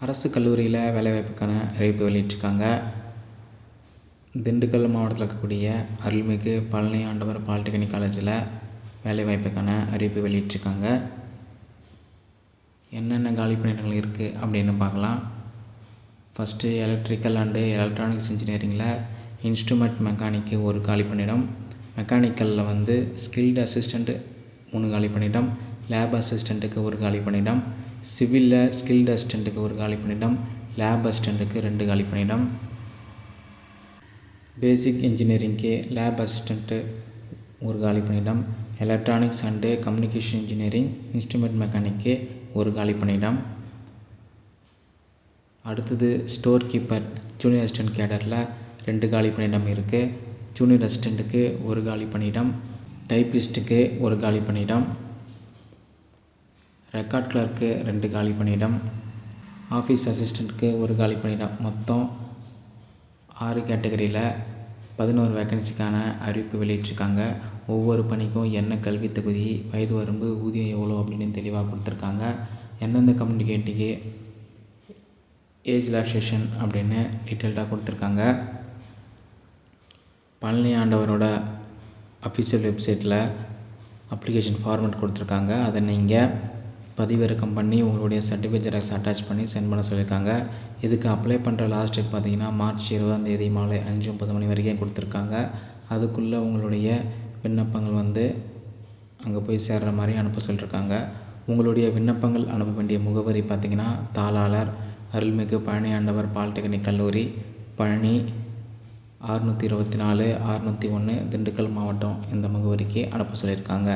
அரசு கல்லூரியில் வேலைவாய்ப்புக்கான அறிவிப்பு வெளியிட்டிருக்காங்க. திண்டுக்கல் மாவட்டத்தில் இருக்கக்கூடிய அருள்மிகு பழனி ஆண்டவர் பாலிடெக்னிக் காலேஜில் வேலைவாய்ப்புக்கான அறிவிப்பு வெளியிட்டிருக்காங்க. என்னென்ன காலி பணியிடங்கள் இருக்குது அப்படின்னு பார்க்கலாம். ஃபஸ்ட்டு எலக்ட்ரிக்கல் அண்டு எலக்ட்ரானிக்ஸ் இன்ஜினியரிங்கில் இன்ஸ்ட்ருமெண்ட் மெக்கானிக்கு ஒரு காலி பணியிடம். மெக்கானிக்கலில் வந்து ஸ்கில்டு அசிஸ்டண்ட்டு மூணு காலி பணியிடம். லேப் அசிஸ்டண்ட்டுக்கு ஒரு காலி பணியிடம். சிவிலில் ஸ்கில்டு அசிஸ்டண்ட்டுக்கு ஒரு காலி பணியிடம் லேப் அசிஸ்டண்ட்டுக்கு ரெண்டு காலி பணியிடம் பேசிக் இன்ஜினியரிங்க்கு லேப் அசிஸ்டண்ட்டு ஒரு காலி பணியிடம் electronics and communication engineering instrument mechanic ஒரு காலி பணியிடம் அடுத்தது ஸ்டோர் கீப்பர் ஜூனியர் அசிஸ்டன்ட் கேடரில் ரெண்டு காலி பணியிடம் இருக்குது ஜூனியர் அசிஸ்டண்ட்டுக்கு ஒரு காலி பணியிடம் டைப்பிஸ்ட்டுக்கு ஒரு காலி பணியிடம் ரெக்கார்ட் கிளர்க்கு ரெண்டு காலி பணியிடம் ஆஃபீஸ் அசிஸ்டண்ட்டுக்கு ஒரு காலி பணியிடம். மொத்தம் ஆறு கேட்டகரியில் பதினோரு வேக்கன்சிக்கான அறிவிப்பு வெளியிட்டிருக்காங்க. ஒவ்வொரு பணிக்கும் என்ன கல்வி தகுதி வயது வரம்பு ஊதியம் எவ்வளோ அப்படின்னு தெளிவாக கொடுத்துருக்காங்க. எந்தெந்த கம்யூனிகேட்டுக்கு ஏஜ் ரிலாக்ஸேஷன் அப்படின்னு டீட்டெயில்டாக கொடுத்துருக்காங்க. பழனி ஆண்டவரோட அஃபிஷியல் வெப்சைட்டில் அப்ளிகேஷன் ஃபார்மேட் கொடுத்துருக்காங்க. அதை நீங்கள் பதிவிறக்கம் பண்ணி உங்களுடைய சர்டிஃபிகேட் ஜெராக்ஸ் அட்டாச் பண்ணி சென்ட் பண்ண சொல்லியிருக்காங்க. இதுக்கு அப்ளை பண்ணுற லாஸ்ட் டேட் பார்த்தீங்கன்னா மார்ச் இருபதாம் தேதி மாலை அஞ்சு முப்பது மணி வரைக்கும் கொடுத்துருக்காங்க. அதுக்குள்ளே உங்களுடைய விண்ணப்பங்கள் வந்து அங்கே போய் சேர்கிற மாதிரி அனுப்ப சொல்லியிருக்காங்க. உங்களுடைய விண்ணப்பங்கள் அனுப்ப வேண்டிய முகவரி பார்த்திங்கன்னா தாளாளர் அருள்மிகு பழனி ஆண்டவர் பாலிடெக்னிக் கல்லூரி பழனி அறுநூற்றி இருபத்தி நாலு அறுநூற்றி ஒன்று திண்டுக்கல் மாவட்டம் இந்த முகவரிக்கு அனுப்ப சொல்லியிருக்காங்க.